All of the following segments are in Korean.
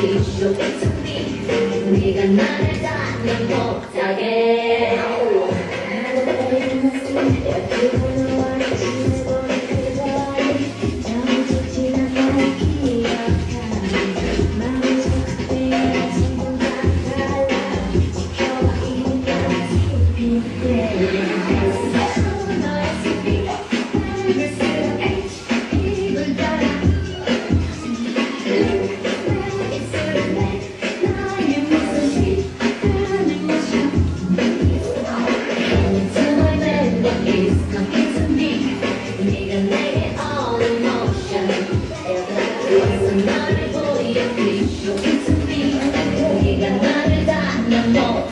Please look into me 네가 나를 다 내 목탁에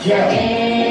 Yeah.